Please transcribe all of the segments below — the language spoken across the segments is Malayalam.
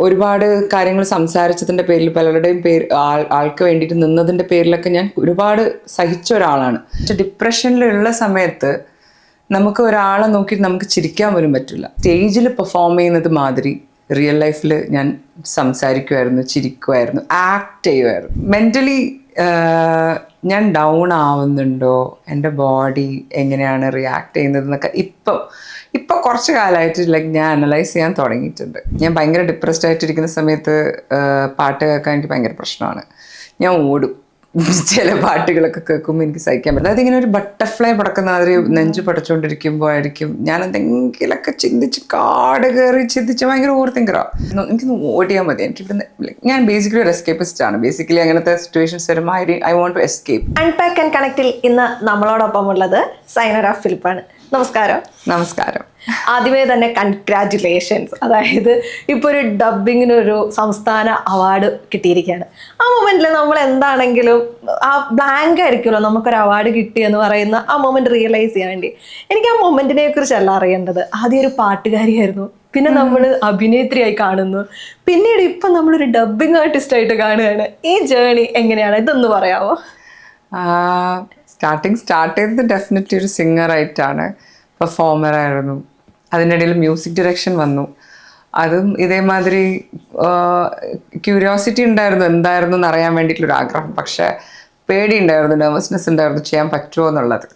ഒരുപാട് കാര്യങ്ങൾ സംസാരിച്ചതിന്റെ പേരിൽ പലരുടെയും പേര് ആൾ ആൾക്ക് വേണ്ടിയിട്ട് നിന്നതിന്റെ പേരിലൊക്കെ ഞാൻ ഒരുപാട് സഹിച്ച ഒരാളാണ്. പക്ഷെ ഡിപ്രഷനിലുള്ള സമയത്ത് നമുക്ക് ഒരാളെ നോക്കി നമുക്ക് ചിരിക്കാൻ പോലും പറ്റില്ല. സ്റ്റേജിൽ പെർഫോം ചെയ്യുന്നത് മാതിരി റിയൽ ലൈഫിൽ ഞാൻ സംസാരിക്കുമായിരുന്നു ചിരിക്കുമായിരുന്നു ആക്ട് ചെയ്യുമായിരുന്നു മെന്റലി ഞാൻ ഡൗൺ ആവുന്നുണ്ടോ? എന്റെ ബോഡി എങ്ങനെയാണ് റിയാക്ട് ചെയ്യുന്നത് എന്നൊക്കെ ഇപ്പം ഇപ്പം കുറച്ച് കാലമായിട്ട് ലൈക്ക് ഞാൻ അനലൈസ് ചെയ്യാൻ തുടങ്ങിയിട്ടുണ്ട്. ഞാൻ ഭയങ്കര ഡിപ്രസ്ഡ് ആയിട്ടിരിക്കുന്ന സമയത്ത് പാട്ട് കേൾക്കാൻ എനിക്ക് ഭയങ്കര പ്രശ്നമാണ്. ഞാൻ ഓടും. ചില പാട്ടുകളൊക്കെ കേൾക്കുമ്പോൾ എനിക്ക് സഹിക്കാൻ അതായത് ഇങ്ങനെ ഒരു ബട്ടർഫ്ലൈ പടക്കുന്ന മാതിരി നെഞ്ച് പടച്ചുകൊണ്ടിരിക്കുമ്പോഴായിരിക്കും ഞാൻ എന്തെങ്കിലുമൊക്കെ ചിന്തിച്ച് കാട് കയറി ചിന്തിച്ച് ഭയങ്കര ഓവർ തിങ്കറാണ് എനിക്കൊന്ന് ഓടിയാൽ മതി. എനിക്ക് like ഞാൻ ബേസിക്കലി ഒരു എസ്കേപ്പിസ്റ്റ് ആണ്. ബേസിക്കലി അങ്ങനത്തെ സിറ്റുവേഷൻസ് വരുമ്പോൾ I I want to escape unpack and കണക്റ്റിൽ ഇന്ന് നമ്മളോടൊപ്പം ഉള്ളത് സൈനറ ഫിലിപ്പാണ്. നമസ്കാരം. നമസ്കാരം. ആദ്യമേ തന്നെ കൺഗ്രാറ്റുലേഷൻസ് അതായത് ഇപ്പോൾ ഒരു ഡബിങ്ങിനൊരു സംസ്ഥാന അവാർഡ് കിട്ടിയിരിക്കുകയാണ്. ആ മൊമെന്റിൽ നമ്മൾ എന്താണെങ്കിലും ആ ബ്ലാങ്ക് ആയിരിക്കുമല്ലോ നമുക്കൊരു അവാർഡ് കിട്ടി എന്ന് പറയുന്ന ആ മൊമെന്റ് റിയലൈസ് ചെയ്യാൻ വേണ്ടി. എനിക്ക് ആ മൊമെന്റിനെ കുറിച്ചല്ല അറിയേണ്ടത്. ആദ്യം ഒരു പാട്ടുകാരിയായിരുന്നു. പിന്നെ നമ്മൾ അഭിനേത്രിയായി കാണുന്നു. പിന്നീട് ഇപ്പം നമ്മളൊരു ഡബിങ് ആർട്ടിസ്റ്റ് ആയിട്ട് കാണുകയാണ്. ഈ ജേണി എങ്ങനെയാണ്? ഇതൊന്ന് പറയാമോ സ്റ്റാർട്ടിങ് സ്റ്റാർട്ട് ചെയ്തത് ഡെഫിനറ്റ്ലി ഒരു സിംഗറായിട്ടാണ് പെർഫോമർ ആയിരുന്നു. അതിനിടയിൽ മ്യൂസിക് ഡയറക്ഷൻ വന്നു. അതും ഇതേമാതിരി ക്യൂരിയോസിറ്റി ഉണ്ടായിരുന്നു എന്തായിരുന്നു എന്ന് അറിയാൻ വേണ്ടിയിട്ടുള്ളൊരു ആഗ്രഹം. പക്ഷേ പേടി ഉണ്ടായിരുന്നു നെർവസ്നെസ് ഉണ്ടായിരുന്നു ചെയ്യാൻ പറ്റുമോ എന്നുള്ളത്.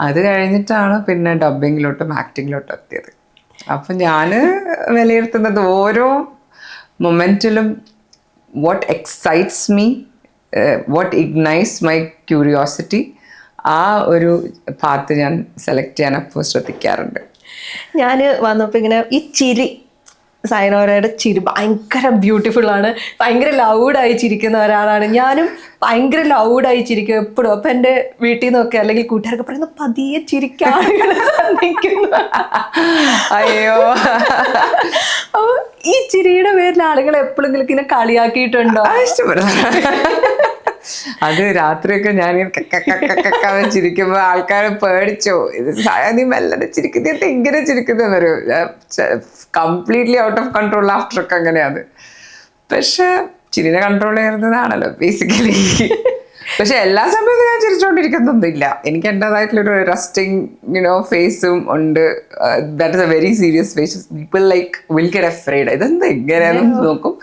അത് കഴിഞ്ഞിട്ടാണ് പിന്നെ ഡബിങ്ങിലോട്ടും ആക്ടിങ്ങിലോട്ടും എത്തിയത്. അപ്പം ഞാൻ വിലയിരുത്തുന്നത് ഓരോ മൊമെന്റിലും what excites me what ignites my curiosity ആ ഒരു പാത്ത് ഞാൻ സെലക്ട് ചെയ്യാൻ അപ്പോൾ ശ്രദ്ധിക്കാറുണ്ട്. ഞാൻ വന്നപ്പോൾ ഇങ്ങനെ ഈ ചിരി സൈനോരയുടെ ചിരി ഭയങ്കര ബ്യൂട്ടിഫുൾ ആണ്. ഭയങ്കര ലൗഡായി ചിരിക്കുന്ന ഒരാളാണ്. ഞാനും ഭയങ്കര ലൗഡായി ചിരിക്കും എപ്പോഴും. അപ്പം എന്റെ വീട്ടിൽ നിന്നൊക്കെ അല്ലെങ്കിൽ കൂട്ടുകാരൊക്കെ പറയുന്നു പതിയെ ചിരിക്കാൻ അയ്യോ. അപ്പോൾ ഈ ചിരിയുടെ പേരിൽ ആളുകൾ എപ്പോഴെങ്കിലും ഇങ്ങനെ കളിയാക്കിയിട്ടുണ്ടോ? ഇഷ്ടപ്പെടുന്നു. അത് രാത്രിയൊക്കെ ഞാൻ ചിരിക്കുമ്പോ ആൾക്കാരെ പേടിച്ചോ. ഇത് നീ മെല്ലനെ ചിരിക്കുന്നത് ഇങ്ങനെ ചിരിക്കുന്നൊരു completely out of control after ഒക്കെ അങ്ങനെയാണ്. പക്ഷെ ചിരിനെ കൺട്രോൾ ചെയ്യുന്നതാണല്ലോ ബേസിക്കലി പക്ഷെ എല്ലാ സമയത്തും ഞാൻ ചിരിച്ചുകൊണ്ടിരിക്കുന്നൊന്നുമില്ല എനിക്ക് എന്റെതായിട്ടുള്ളൊരു റെസ്റ്റിംഗ് യുനോ ഫേസും ഉണ്ട്. That is a very serious phase people like will get afraid ഇതെന്താ എങ്ങനെയാണെന്ന് നോക്കും.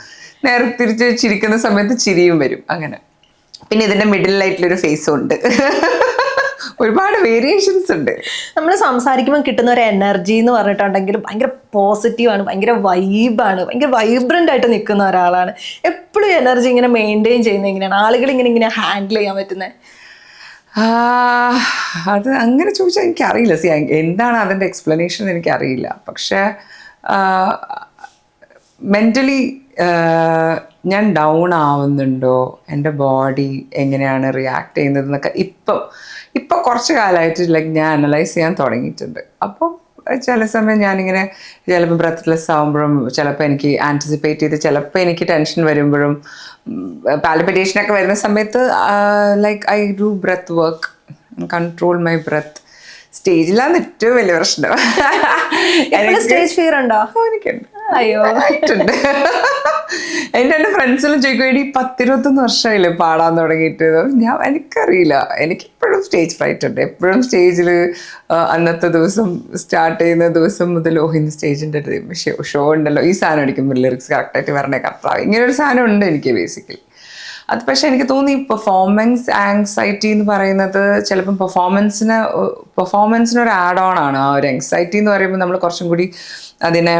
നേരെ തിരിച്ച് ചിരിക്കുന്ന സമയത്ത് ചിരിയും വരും. അങ്ങനെ. പിന്നെ ഇതിന്റെ മിഡിലായിട്ടുള്ളൊരു ഫേസും ഉണ്ട്. ഒരുപാട് വേരിയേഷൻസ് ഉണ്ട്. നമ്മൾ സംസാരിക്കുമ്പോൾ കിട്ടുന്ന ഒരു എനർജി എന്ന് പറഞ്ഞിട്ടുണ്ടെങ്കിൽ ഭയങ്കര പോസിറ്റീവാണ് ഭയങ്കര വൈബാണ് ഭയങ്കര വൈബ്രന്റ് ആയിട്ട് നിൽക്കുന്ന ഒരാളാണ്. എപ്പോഴും എനർജി ഇങ്ങനെ മെയിന്റെയിൻ ചെയ്യുന്നത് എങ്ങനെയാണ്? ആളുകൾ ഇങ്ങനെ ഇങ്ങനെ ഹാൻഡിൽ ചെയ്യാൻ പറ്റുന്നത്? അത് അങ്ങനെ ചോദിച്ചാൽ എനിക്കറിയില്ല. സി എന്താണ് അതിന്റെ എക്സ്പ്ലനേഷൻ എനിക്കറിയില്ല. പക്ഷേ മെന്റലി ഞാൻ ഡൗൺ ആവുന്നുണ്ടോ? എന്റെ ബോഡി എങ്ങനെയാണ് റിയാക്ട് ചെയ്യുന്നത് എന്നൊക്കെ ഇപ്പം ഇപ്പം കുറച്ച് കാലമായിട്ട് ലൈക്ക് ഞാൻ അനലൈസ് ചെയ്യാൻ തുടങ്ങിയിട്ടുണ്ട്. അപ്പം ചില സമയം ഞാനിങ്ങനെ ചിലപ്പോൾ ബ്രത്ത്ലെസ് ആകുമ്പോഴും ചിലപ്പോൾ എനിക്ക് ആന്റിസിപ്പേറ്റ് ചെയ്ത് ചിലപ്പോൾ എനിക്ക് ടെൻഷൻ വരുമ്പോഴും പാലിപ്പിറ്റേഷനൊക്കെ വരുന്ന സമയത്ത് like I do breath work control my breath സ്റ്റേജിലാണ് ഏറ്റവും വലിയ പ്രശ്നം. സ്റ്റേജ് ഫിയർ ഉണ്ടോ? എനിക്കുണ്ട്. അയ്യോ. ആയിട്ടുണ്ട്. എന്റെ എന്റെ ഫ്രണ്ട്സിലും ചോദിക്കും എടി പത്തിരുപത്തൊന്ന് വർഷമായില്ലേ പാടാൻ തുടങ്ങിയിട്ട് ഞാൻ എനിക്കറിയില്ല. എനിക്ക് എനിക്കിപ്പോഴും സ്റ്റേജ് ഫ്രൈറ്റ് ഉണ്ട്. എപ്പോഴും സ്റ്റേജിൽ അന്നത്തെ ദിവസം സ്റ്റാർട്ട് ചെയ്യുന്ന ദിവസം മുതൽ ഓ ഇന്ന് സ്റ്റേജിന്റെ ഷോ ഉണ്ടല്ലോ. ഈ സാധനം അടിക്കുമ്പോൾ ലിറിക്സ് കറക്റ്റായിട്ട് വരണേ കറക്റ്റാവും ഇങ്ങനെ ഒരു സാധനം ഉണ്ട് എനിക്ക് ബേസിക്കലി അത് പക്ഷെ എനിക്ക് തോന്നി പെർഫോമൻസ് ആങ്സൈറ്റി എന്ന് പറയുന്നത് ചിലപ്പം പെർഫോമൻസിന് പെർഫോമൻസിനൊരു ആഡ് ഓൺ ആണ്. ആ ഒരു ആങ്സൈറ്റി എന്ന് പറയുമ്പോൾ നമ്മൾ കുറച്ചും കൂടി അതിനെ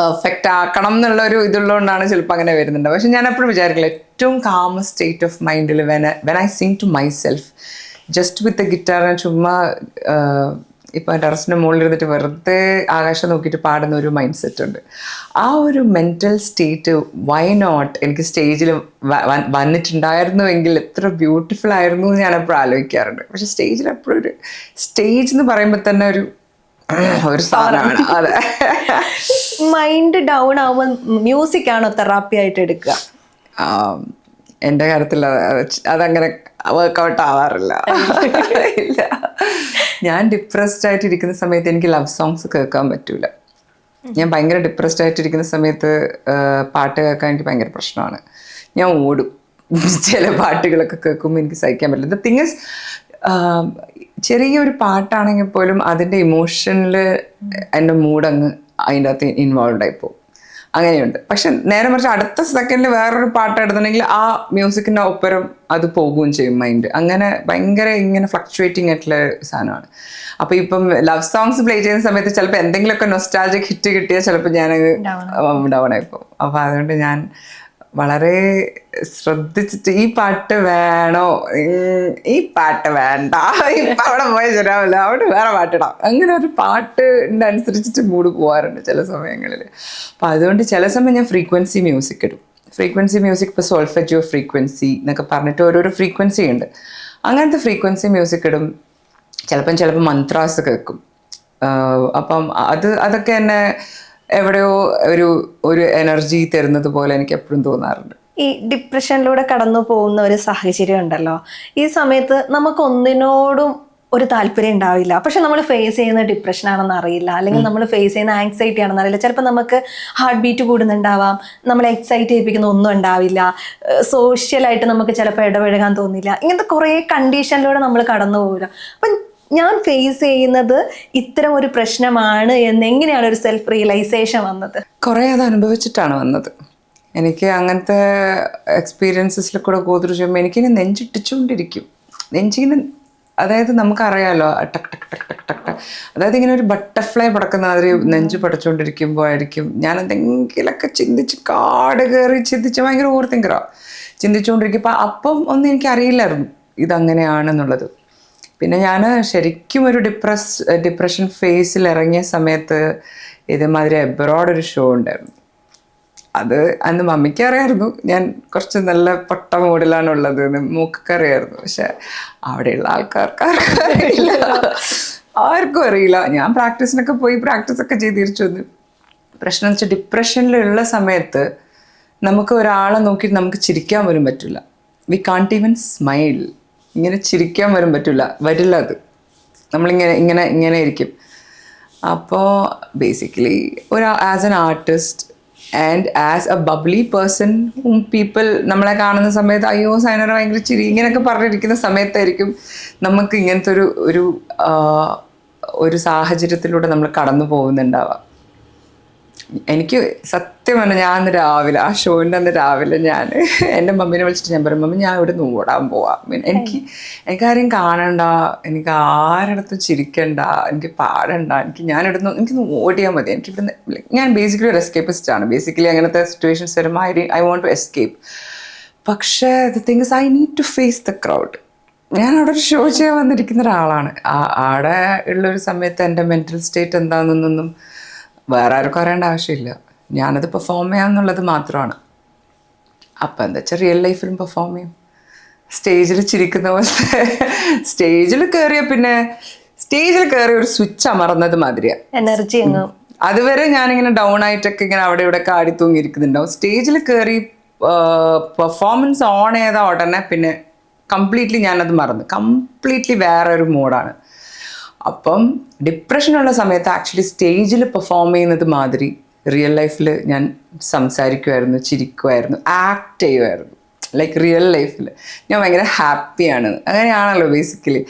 പെർഫെക്റ്റ് ആക്കണം എന്നുള്ള ഒരു ഇതുള്ളതുകൊണ്ടാണ് ചിലപ്പോൾ അങ്ങനെ വരുന്നുണ്ട്. പക്ഷെ ഞാൻ എപ്പോഴും വിചാരിക്കില്ല ഏറ്റവും കാമ സ്റ്റേറ്റ് ഓഫ് മൈൻഡിൽ when when I sing to myself just with guitar ചുമ്മാ ഇപ്പോൾ ടെറസിന്റെ മുകളിൽ ഇരുന്നിട്ട് വെറുതെ ആകാശം നോക്കിയിട്ട് പാടുന്ന ഒരു മൈൻഡ് സെറ്റ് ഉണ്ട്. ആ ഒരു മെന്റൽ സ്റ്റേറ്റ് വൈ നോട്ട് എനിക്ക് സ്റ്റേജിൽ വന്നിട്ടുണ്ടായിരുന്നുവെങ്കിൽ എത്ര ബ്യൂട്ടിഫുൾ ആയിരുന്നു എന്ന് ഞാൻ എപ്പോഴും ആലോചിക്കാറുണ്ട്. പക്ഷെ സ്റ്റേജിൽ എപ്പോഴും ഒരു സ്റ്റേജ് എന്ന് പറയുമ്പോൾ തന്നെ ഒരു ഒരു സാധനമാണ്. അതെ. മൈൻഡ് ഡൗൺ ആവുമ്പോൾ മ്യൂസിക് ആണോ തെറാപ്പി ആയിട്ട് എടുക്കുക? എന്റെ എന്റെ കാര്യത്തിൽ അത് അതങ്ങനെ വർക്കൗട്ട് ആവാറില്ല. ഇല്ല. ഞാൻ ഡിപ്രസ്ഡ് ആയിട്ട് ഇരിക്കുന്ന സമയത്ത് എനിക്ക് ലവ് സോങ്സ് കേൾക്കാൻ പറ്റൂല. ഞാൻ ഭയങ്കര ഡിപ്രസ്ഡ് ആയിട്ടിരിക്കുന്ന സമയത്ത് പാട്ട് കേൾക്കാൻ എനിക്ക് ഭയങ്കര പ്രശ്നമാണ്. ഞാൻ ഓടും. ചില പാട്ടുകളൊക്കെ കേൾക്കുമ്പോൾ എനിക്ക് സഹിക്കാൻ പറ്റില്ല. ദ തിങ് ഇസ് ചെറിയൊരു പാട്ടാണെങ്കിൽ പോലും അതിന്റെ ഇമോഷനിൽ എന്റെ മൂഡങ്ങ് അതിന്റെ അകത്ത് ഇൻവോൾവ് ആയി പോകും അങ്ങനെയുണ്ട്. പക്ഷെ നേരെ മറിച്ച് അടുത്ത സെക്കൻഡിൽ വേറൊരു പാട്ട് എടുത്തിട്ടുണ്ടെങ്കിൽ ആ മ്യൂസിക്കിന്റെ ഒപ്പരം അത് പോകുകയും ചെയ്യും മൈൻഡ് അങ്ങനെ ഭയങ്കര ഇങ്ങനെ ഫ്ലക്ച്വേറ്റിംഗ് ആയിട്ടുള്ള സാധനമാണ്. അപ്പോൾ ഇപ്പം ലവ് സോങ്സ് പ്ലേ ചെയ്യുന്ന സമയത്ത് ചിലപ്പോൾ എന്തെങ്കിലുമൊക്കെ നൊസ്റ്റാജിക് ഹിറ്റ് കിട്ടിയാൽ ചിലപ്പോൾ ഞാൻ ഡൗൺ ആയിപ്പോൾ അപ്പോൾ അതുകൊണ്ട് ഞാൻ വളരെ ശ്രദ്ധിച്ചിട്ട് ഈ പാട്ട് വേണോ? ഈ പാട്ട് വേണ്ട. ഇപ്പം അവിടെ പോയി ശരിയാവില്ല. അവിടെ വേറെ പാട്ടിടാം. അങ്ങനെ ഒരു പാട്ടിന്റെ അനുസരിച്ചിട്ട് മൂഡ് പോകാറുണ്ട് ചില സമയങ്ങളിൽ അപ്പോൾ അതുകൊണ്ട് ചില സമയം ഞാൻ ഫ്രീക്വൻസി മ്യൂസിക് ഇടും. ഫ്രീക്വൻസി മ്യൂസിക് ഇപ്പോൾ സോൾഫജോ ഫ്രീക്വൻസി എന്നൊക്കെ പറഞ്ഞിട്ട് ഓരോരോ ഫ്രീക്വൻസി ഉണ്ട്. അങ്ങനത്തെ ഫ്രീക്വൻസി മ്യൂസിക് ഇടും. ചിലപ്പം ചിലപ്പോൾ മന്ത്രാസ് കേൾക്കും. അപ്പം അത് അതൊക്കെ എന്നെ എവിടെയോ ഒരു ഒരു എനർജി തരുന്നത് പോലെ എനിക്ക് എപ്പോഴും തോന്നാറുണ്ട്. ഈ ഡിപ്രഷനിലൂടെ കടന്നു പോകുന്ന ഒരു സാഹചര്യം ഉണ്ടല്ലോ. ഈ സമയത്ത് നമുക്ക് ഒന്നിനോടും ഒരു താല്പര്യം ഉണ്ടാവില്ല. പക്ഷെ നമ്മൾ ഫേസ് ചെയ്യുന്ന ഡിപ്രഷൻ ആണെന്ന് അറിയില്ല. അല്ലെങ്കിൽ നമ്മൾ ഫേസ് ചെയ്യുന്ന ആങ്സൈറ്റി ആണെന്ന് അറിയില്ല. ചിലപ്പോൾ നമുക്ക് ഹാർട്ട് ബീറ്റ് കൂടുന്നുണ്ടാവാം. നമ്മളെ എക്സൈറ്റ് ചെയ്യിപ്പിക്കുന്ന ഒന്നും ഉണ്ടാവില്ല. സോഷ്യലായിട്ട് നമുക്ക് ചിലപ്പോൾ ഇടപഴകാൻ തോന്നില്ല. ഇങ്ങനത്തെ കുറേ കണ്ടീഷനിലൂടെ നമ്മൾ കടന്നു പോകില്ല അപ്പം ഞാൻ ഫേസ് ചെയ്യുന്നത് ഇത്തരം ഒരു പ്രശ്നമാണ് എന്ന് എങ്ങനെയാണ് ഒരു സെൽഫ് റിയലൈസേഷൻ വന്നത്? കുറേ അത് അനുഭവിച്ചിട്ടാണ് വന്നത്. എനിക്ക് അങ്ങനത്തെ എക്സ്പീരിയൻസസിൽ കൂടെ ഗോത്ര ചെയ്യുമ്പോൾ എനിക്കിങ്ങനെ നെഞ്ചിട്ടിച്ചുകൊണ്ടിരിക്കും. നെഞ്ചിങ്ങനെ അതായത് നമുക്കറിയാലോ ടക് ടക് ടക് ടക് ടക്ക് ടക്ക് അതായത് ഇങ്ങനെ ഒരു ബട്ടർഫ്ലൈ പടക്കുന്ന മാതിരി നെഞ്ച് പടച്ചുകൊണ്ടിരിക്കുമ്പോഴായിരിക്കും ഞാൻ എന്തെങ്കിലുമൊക്കെ ചിന്തിച്ച് കാട് കയറി ചിന്തിച്ച് ഭയങ്കര ഓർത്തിങ്കറോ ചിന്തിച്ചുകൊണ്ടിരിക്കും അപ്പം ഒന്നും എനിക്കറിയില്ലായിരുന്നു ഇതങ്ങനെയാണെന്നുള്ളത്. പിന്നെ ഞാൻ ശരിക്കും ഒരു ഡിപ്രസ് ഡിപ്രഷൻ ഫേസിൽ ഇറങ്ങിയ സമയത്ത് ഇതേമാതിരി എബ്രോഡ് ഒരു ഷോ ഉണ്ടായിരുന്നു. അത് അന്ന് മമ്മിക്ക് അറിയായിരുന്നു. ഞാൻ കുറച്ച് നല്ല പൊട്ട മൂടിലാണ് ഉള്ളത് എന്ന് മൂക്കൊക്കെ അറിയായിരുന്നു. പക്ഷെ അവിടെയുള്ള ആൾക്കാർക്ക് അറിയില്ല. ആർക്കും അറിയില്ല. ഞാൻ പ്രാക്ടീസിനൊക്കെ പോയി പ്രാക്ടീസ് ഒക്കെ ചെയ്ത് തിരിച്ചു വന്നു. പ്രശ്നം എന്ന് വെച്ചാൽ ഡിപ്രഷനിലുള്ള സമയത്ത് നമുക്ക് ഒരാളെ നോക്കി നമുക്ക് ചിരിക്കാൻ പോലും പറ്റില്ല വി കാൺട്ട് ഈവൻ സ്മൈൽ ഇങ്ങനെ ചിരിക്കാൻ വരും പറ്റില്ല വരില്ല അത്. നമ്മളിങ്ങനെ ഇങ്ങനെ ഇങ്ങനെ ഇരിക്കും. അപ്പോൾ ബേസിക്കലി ഒരു as an artist and as a bubbly person people നമ്മളെ കാണുന്ന സമയത്ത് അയ്യോ സൈനർ ഭയങ്കര ചിരി ഇങ്ങനെയൊക്കെ പറഞ്ഞിരിക്കുന്ന സമയത്തായിരിക്കും നമുക്ക് ഇങ്ങനത്തെ ഒരു ഒരു ഒരു സാഹചര്യത്തിലൂടെ നമ്മൾ കടന്നു പോകുന്നുണ്ടാവുക. എനിക്ക് സത്യം പറഞ്ഞാൽ ഞാൻ അന്ന് രാവിലെ ആ ഷോയിന്റെ അന്ന് രാവിലെ ഞാൻ എന്റെ മമ്മീനെ വിളിച്ചിട്ട് ഞാൻ പറയും മമ്മി ഞാൻ ഇവിടെ നിന്ന് ഓടാൻ പോവാം. എനിക്ക് എനിക്കാരെയും കാണണ്ട എനിക്ക് ആരടുത്തും ചിരിക്കണ്ട എനിക്ക് പാടണ്ട എനിക്ക് ഞാൻ ഇവിടെ നിന്ന് എനിക്കൊന്ന് ഓടിയാൽ മതി. എനിക്ക് ഇവിടെ ഞാൻ ബേസിക്കലി ഒരു എസ്കേപ്പിസ്റ്റ് ആണ്. ബേസിക്കലി അങ്ങനത്തെ സിറ്റുവേഷൻസ് വരുമ്പോൾ I I want to escape പക്ഷേ the things I need to face the crowd ഞാൻ അവിടെ ഒരു ഷോ ചെയ്യാൻ വന്നിരിക്കുന്ന ഒരാളാണ്. ആ- അവിടെ ഉള്ളൊരു സമയത്ത് എന്റെ മെന്റൽ സ്റ്റേറ്റ് എന്താണെന്നൊന്നും വേറെ ആർക്കും അറിയേണ്ട ആവശ്യമില്ല. ഞാനത് പെർഫോം ചെയ്യാന്നുള്ളത് മാത്രമാണ്. അപ്പം എന്താ വെച്ചാൽ റിയൽ ലൈഫിലും പെർഫോം ചെയ്യും. സ്റ്റേജിൽ ചിരിക്കുന്ന പോലത്തെ സ്റ്റേജിൽ കയറിയ പിന്നെ സ്റ്റേജിൽ കയറി ഒരു സ്വിച്ച് അമർന്നത് മാതിരിയാണ് എനർജി അതുവരെ ഞാനിങ്ങനെ ഡൗൺ ആയിട്ടൊക്കെ ഇങ്ങനെ അവിടെ ഇവിടെ ആടി തൂങ്ങിയിരിക്കുന്നുണ്ടാവും. സ്റ്റേജിൽ കയറി പെർഫോമൻസ് ഓൺ ചെയ്ത ഉടനെ പിന്നെ കംപ്ലീറ്റ്ലി ഞാനത് മറന്നു. കംപ്ലീറ്റ്ലി വേറെ ഒരു മോഡാണ് അപ്പം ഡിപ്രഷനുള്ള സമയത്ത് ആക്ച്വലി സ്റ്റേജിൽ പെർഫോം ചെയ്യുന്നത് മാതിരി റിയൽ ലൈഫിൽ ഞാൻ സംസാരിക്കുമായിരുന്നു ചിരിക്കുമായിരുന്നു ആക്ട് ചെയ്യുമായിരുന്നു ലൈക്ക് റിയൽ ലൈഫിൽ ഞാൻ ഭയങ്കര ഹാപ്പിയാണ് അങ്ങനെയാണല്ലോ ബേസിക്കലി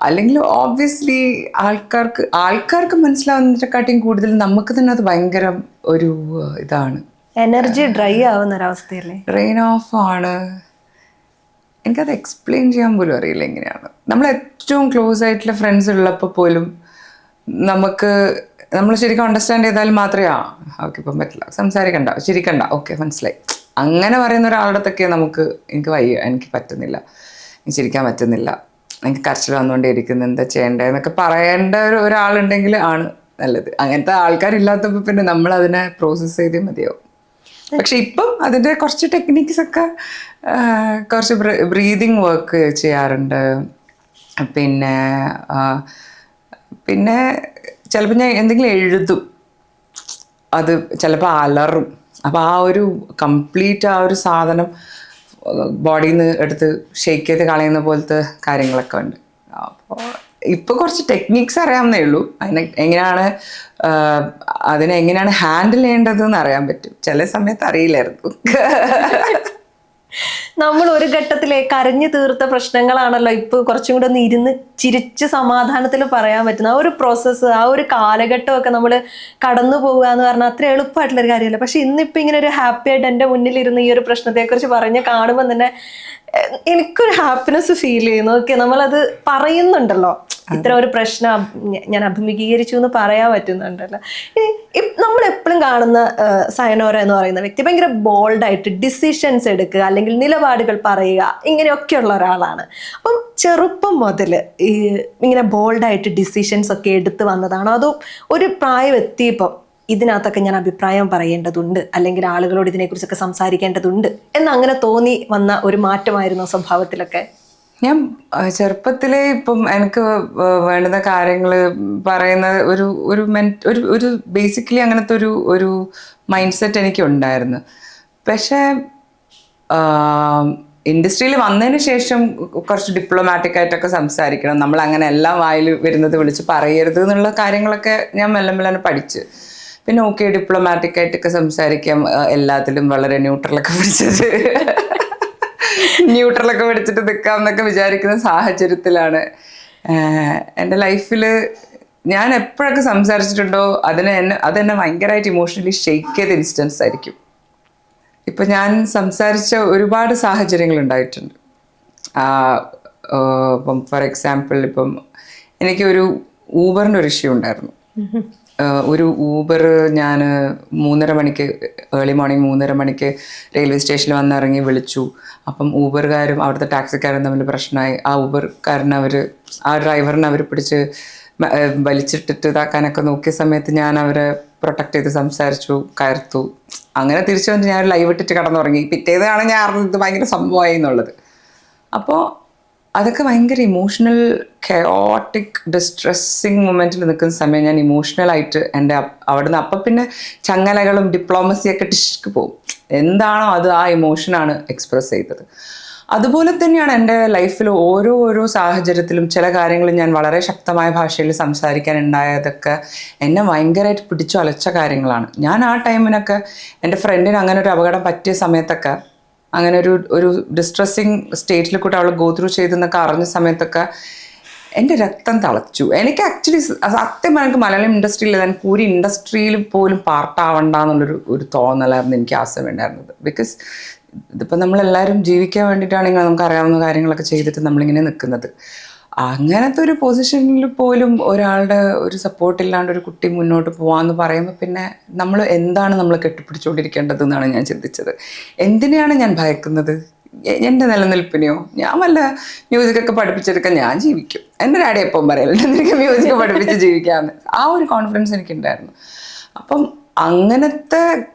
അല്ലെങ്കിൽ ഓബ്വിയസ്ലി ആൾക്കാർക്ക് ആൾക്കാർക്ക് മനസ്സിലാവുന്നതിനെക്കാട്ടിയും കൂടുതൽ നമുക്ക് തന്നെ അത് ഭയങ്കര ഒരു ഇതാണ്. എനർജി ഡ്രൈ ആവുന്ന ഒരവസ്ഥയല്ലേ? ഡ്രെയിൻ ഓഫ് ആണ്. എനിക്കത് എക്സ്പ്ലെയിൻ ചെയ്യാൻ പോലും അറിയില്ല എങ്ങനെയാണ്. നമ്മൾ ഏറ്റവും ക്ലോസ് ആയിട്ടുള്ള ഫ്രണ്ട്സ് ഉള്ളപ്പോൾ പോലും നമുക്ക് നമ്മൾ ശരിക്കും അണ്ടർസ്റ്റാൻഡ് ചെയ്താൽ മാത്രമേ ആ ഓക്കെ ഇപ്പം പറ്റില്ല. സംസാരിക്കണ്ട ചിരിക്കണ്ട. ഓക്കെ മനസ്സിലായി. അങ്ങനെ പറയുന്ന ഒരാളുടെ അടുത്തൊക്കെ നമുക്ക് എനിക്ക് വയ്യ എനിക്ക് പറ്റുന്നില്ല. എനിക്ക് ചിരിക്കാൻ പറ്റുന്നില്ല. എനിക്ക് കരച്ചിൽ വന്നുകൊണ്ടേ ഇരിക്കുന്നു എന്താ ചെയ്യേണ്ടതെന്നൊക്കെ പറയേണ്ട ഒരു ഒരാളുണ്ടെങ്കിൽ ആണ് നല്ലത്. അങ്ങനത്തെ ആൾക്കാരില്ലാത്തപ്പോൾ പിന്നെ നമ്മൾ അതിനെ പ്രോസസ്സ് ചെയ്തേ മതിയാവും. പക്ഷെ ഇപ്പം അതിന്റെ കുറച്ച് ടെക്നിക്സ് ഒക്കെ കുറച്ച് ബ്രീതിങ് വർക്ക് ചെയ്യാറുണ്ട്. പിന്നെ പിന്നെ ചിലപ്പോൾ ഞാൻ എന്തെങ്കിലും എഴുതും. അത് ചിലപ്പോൾ അലറും. അപ്പോൾ ആ ഒരു കംപ്ലീറ്റ് ആ ഒരു സാധനം ബോഡിയിൽ നിന്ന് എടുത്ത് ഷെയ്ക്ക് ചെയ്ത് കളയുന്ന പോലത്തെ കാര്യങ്ങളൊക്കെ ഉണ്ട്. അപ്പോൾ ഇപ്പൊ കുറച്ച് ടെക്നിക്സ് അറിയാവുന്നേ ഉള്ളൂ. അതിനെ എങ്ങനെയാണ് അതിനെ എങ്ങനെയാണ് ഹാൻഡിൽ ചെയ്യേണ്ടത് എന്ന് അറിയാൻ പറ്റും. ചില സമയത്ത് അറിയില്ലായിരുന്നു. നമ്മൾ ഒരു ഘട്ടത്തിലെ കരഞ്ഞു തീർത്ത പ്രശ്നങ്ങളാണല്ലോ ഇപ്പൊ കുറച്ചും കൂടെ ഒന്ന് ഇരുന്ന് ചിരിച്ച് സമാധാനത്തിൽ പറയാൻ പറ്റുന്ന ആ ഒരു പ്രോസസ്സ് ആ ഒരു കാലഘട്ടമൊക്കെ നമ്മൾ കടന്നു പോകുക എന്ന് പറഞ്ഞാൽ അത്ര എളുപ്പമായിട്ടുള്ള ഒരു കാര്യമല്ല. പക്ഷെ ഇന്നിപ്പോ ഇങ്ങനെ ഒരു ഹാപ്പി ആയിട്ട് എന്റെ മുന്നിലിരുന്ന് ഈ ഒരു പ്രശ്നത്തെക്കുറിച്ച് പറഞ്ഞ് കാണുമ്പോൾ തന്നെ എനിക്കൊരു ഹാപ്പിനെസ് ഫീൽ ചെയ്യുന്നു. ഓക്കെ നമ്മളത് പറയുന്നുണ്ടല്ലോ. ഇത്ര ഒരു പ്രശ്നം ഞാൻ അഭിമുഖീകരിച്ചു എന്ന് പറയാൻ പറ്റുന്നുണ്ടല്ലോ. നമ്മൾ എപ്പോഴും കാണുന്ന സയനോര എന്ന് പറയുന്ന വ്യക്തി ഭയങ്കര ബോൾഡായിട്ട് ഡിസിഷൻസ് എടുക്കുക അല്ലെങ്കിൽ നിലപാടുകൾ പറയുക ഇങ്ങനെയൊക്കെയുള്ള ഒരാളാണ്. അപ്പം ചെറുപ്പം മുതൽ ഈ ഇങ്ങനെ ബോൾഡായിട്ട് ഡിസിഷൻസ് ഒക്കെ എടുത്ത് വന്നതാണോ? അതോ ഒരു പ്രായം എത്തിയപ്പം ഇതിനകത്തൊക്കെ ഞാൻ അഭിപ്രായം പറയേണ്ടതുണ്ട്. അല്ലെങ്കിൽ ആളുകളോട് ഇതിനെക്കുറിച്ചൊക്കെ സംസാരിക്കേണ്ടതുണ്ട്. എന്ന് അങ്ങനെ തോന്നി വന്ന ഒരു മാറ്റമായിരുന്നു സ്വഭാവത്തിലൊക്കെ. ഞാൻ ചെറുപ്പത്തിലെ ഇപ്പം എനിക്ക് വേണ്ടുന്ന കാര്യങ്ങൾ പറയുന്ന ഒരു ഒരു മെൻ ഒരു ഒരു ബേസിക്കലി അങ്ങനത്തെ ഒരു ഒരു മൈൻഡ് സെറ്റ് എനിക്ക് ഉണ്ടായിരുന്നു പക്ഷേ ഇൻഡസ്ട്രിയിൽ വന്നതിന് ശേഷം കുറച്ച് ഡിപ്ലോമാറ്റിക് ആയിട്ടൊക്കെ സംസാരിക്കണം. നമ്മൾ അങ്ങനെ എല്ലാം വായിൽ വരുന്നത് വിളിച്ച് പറയരുത് എന്നുള്ള കാര്യങ്ങളൊക്കെ ഞാൻ മെല്ലെ മെല്ലെ പഠിച്ച്. പിന്നെ ഓക്കെ ഡിപ്ലോമാറ്റിക് ആയിട്ടൊക്കെ സംസാരിക്കാം. എല്ലാത്തിലും വളരെ ന്യൂട്രലൊക്കെ പിടിച്ചത്. ന്യൂട്രലൊക്കെ പിടിച്ചിട്ട് നിൽക്കാം എന്നൊക്കെ വിചാരിക്കുന്ന സാഹചര്യത്തിലാണ്. എന്റെ ലൈഫിൽ ഞാൻ എപ്പോഴൊക്കെ സംസാരിച്ചിട്ടുണ്ടോ അതിനെ എന്നെ അതെന്നെ ഭയങ്കരമായിട്ട് ഇമോഷണലി ഷെയ്ക്ക് ചെയ്ത ഇൻസ്റ്റൻസ് ആയിരിക്കും. ഇപ്പം ഞാൻ സംസാരിച്ച ഒരുപാട് സാഹചര്യങ്ങൾ ഉണ്ടായിട്ടുണ്ട്. ഇപ്പം ഫോർ എക്സാമ്പിൾ ഇപ്പം എനിക്കൊരു ഊബറിന്റെ ഒരു ഇഷ്യൂ ഉണ്ടായിരുന്നു. ഒരു ഊബർ ഞാൻ മൂന്നര മണിക്ക് ഏർലി മോർണിംഗ് മൂന്നര മണിക്ക് റെയിൽവേ സ്റ്റേഷനിൽ വന്നിറങ്ങി വിളിച്ചു. അപ്പം ഊബർകാരും അവിടുത്തെ ടാക്സിക്കാരും തമ്മിൽ പ്രശ്നമായി. ആ ഊബർക്കാരനെ അവർ ആ ഡ്രൈവറിനെ അവർ പിടിച്ച് വലിച്ചിട്ടിട്ട് ഇതാക്കാനൊക്കെ നോക്കിയ സമയത്ത് ഞാൻ അവരെ പ്രൊട്ടക്ട് ചെയ്ത് സംസാരിച്ചു കയർത്തു. അങ്ങനെ തിരിച്ചു വന്ന് ഞാൻ ലൈവ് ഇട്ടിട്ട് കടന്നുറങ്ങി. പിറ്റേതാണ് ഞാൻ അറിഞ്ഞത് ഭയങ്കര സംഭവമായി എന്നുള്ളത്. അപ്പോൾ അതൊക്കെ ഭയങ്കര ഇമോഷണൽ കെയോട്ടിക് ഡിസ്ട്രെസ്സിങ് മൊമെന്റിൽ നിൽക്കുന്ന സമയം ഞാൻ ഇമോഷണലായിട്ട് എന്റെ അവിടുന്ന് അപ്പം പിന്നെ ചങ്ങലകളും ഡിപ്ലോമസിയൊക്കെ ടിഷ്ക്ക് പോകും എന്താണോ അത് ആ ഇമോഷനാണ് എക്സ്പ്രസ് ചെയ്തത്. അതുപോലെ തന്നെയാണ് എന്റെ ലൈഫിൽ ഓരോ ഓരോ സാഹചര്യത്തിലും ചില കാര്യങ്ങൾ ഞാൻ വളരെ ശക്തമായ ഭാഷയിൽ സംസാരിക്കാൻ ഉണ്ടായതൊക്കെ എന്നെ ഭയങ്കരമായിട്ട് പിടിച്ചു അലച്ച കാര്യങ്ങളാണ്. ഞാൻ ആ ടൈമിനൊക്കെ എന്റെ ഫ്രണ്ടിന് അങ്ങനെ ഒരു അപകടം പറ്റിയ സമയത്തൊക്കെ അങ്ങനെ ഒരു ഒരു ഡിസ്ട്രെസ്സിങ് സ്റ്റേറ്റിൽ കൂടെ അവൾ ഗോ ത്രൂ ചെയ്തെന്നൊക്കെ അറിഞ്ഞ സമയത്തൊക്കെ എന്റെ രക്തം തളച്ചു. എനിക്ക് ആക്ച്വലി സത്യം എനിക്ക് മലയാളം ഇൻഡസ്ട്രിയിൽ എനിക്ക് ഒരു ഇൻഡസ്ട്രിയിൽ പോലും പാർട്ടാവണ്ട എന്നുള്ളൊരു ഒരു തോന്നലായിരുന്നു എനിക്ക് ആ സമയം ഉണ്ടായിരുന്നത്. ബിക്കോസ് ഇതിപ്പോൾ നമ്മളെല്ലാവരും ജീവിക്കാൻ വേണ്ടിയിട്ടാണെങ്കിൽ നമുക്ക് അറിയാവുന്ന കാര്യങ്ങളൊക്കെ ചെയ്തിട്ട് നമ്മളിങ്ങനെ നിൽക്കുന്നത് അങ്ങനത്തെ ഒരു പൊസിഷനിൽ പോലും ഒരാളുടെ ഒരു സപ്പോർട്ട് ഇല്ലാണ്ട് ഒരു കുട്ടി മുന്നോട്ട് പോകാമെന്ന് പറയുമ്പോൾ പിന്നെ നമ്മൾ എന്താണ് നമ്മൾ കെട്ടിപ്പിടിച്ചുകൊണ്ടിരിക്കേണ്ടത് എന്നാണ് ഞാൻ ചിന്തിച്ചത്. എന്തിനെയാണ് ഞാൻ ഭയക്കുന്നത്? എന്റെ നിലനിൽപ്പിനെയോ? ഞാൻ വല്ല മ്യൂസിക്കൊക്കെ പഠിപ്പിച്ചെടുക്കാൻ ഞാൻ ജീവിക്കും. എന്റെ ഡാഡി എപ്പം പറയലുണ്ട് എനിക്ക് മ്യൂസിക് പഠിപ്പിച്ച് ജീവിക്കാമെന്ന് ആ ഒരു കോൺഫിഡൻസ് എനിക്കുണ്ടായിരുന്നു. അപ്പം അങ്ങനത്തെ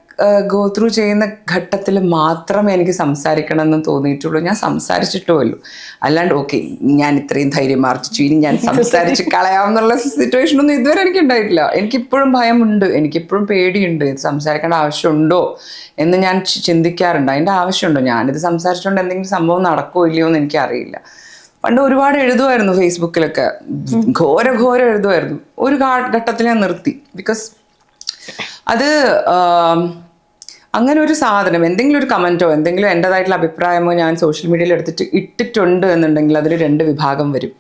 ഗോ ത്രൂ ചെയ്യുന്ന ഘട്ടത്തിൽ മാത്രമേ എനിക്ക് സംസാരിക്കണം എന്ന് തോന്നിയിട്ടുള്ളൂ. ഞാൻ സംസാരിച്ചിട്ടുമല്ലോ അല്ലാണ്ട് ഓക്കെ ഞാൻ ഇത്രയും ധൈര്യം ആർജിച്ചു. ഇനി ഞാൻ സംസാരിച്ച് കളയാമെന്നുള്ള സിറ്റുവേഷൻ ഒന്നും ഇതുവരെ എനിക്ക് ഉണ്ടായിട്ടില്ല. എനിക്കിപ്പോഴും ഭയമുണ്ട്. എനിക്കിപ്പോഴും പേടിയുണ്ട്. ഇത് സംസാരിക്കേണ്ട ആവശ്യമുണ്ടോ എന്ന് ഞാൻ ചിന്തിക്കാറുണ്ട്. അതിന്റെ ആവശ്യമുണ്ടോ? ഞാനിത് സംസാരിച്ചുകൊണ്ട് എന്തെങ്കിലും സംഭവം നടക്കുമോ ഇല്ലയോ എന്ന് എനിക്കറിയില്ല. പണ്ട് ഒരുപാട് എഴുതുമായിരുന്നു ഫേസ്ബുക്കിലൊക്കെ. ഘോര ഘോര എഴുതുമായിരുന്നു ഒരു ഘട്ടത്തിൽ ഞാൻ നിർത്തി. ബിക്കോസ് അത് അങ്ങനെ ഒരു സാധനം എന്തെങ്കിലും ഒരു കമന്റോ എന്തെങ്കിലും എന്റെതായിട്ടുള്ള അഭിപ്രായമോ ഞാൻ സോഷ്യൽ മീഡിയയിൽ എടുത്തിട്ട് ഇട്ടിട്ടുണ്ട് എന്നുണ്ടെങ്കിൽ അതിൽ രണ്ട് വിഭാഗം വരും.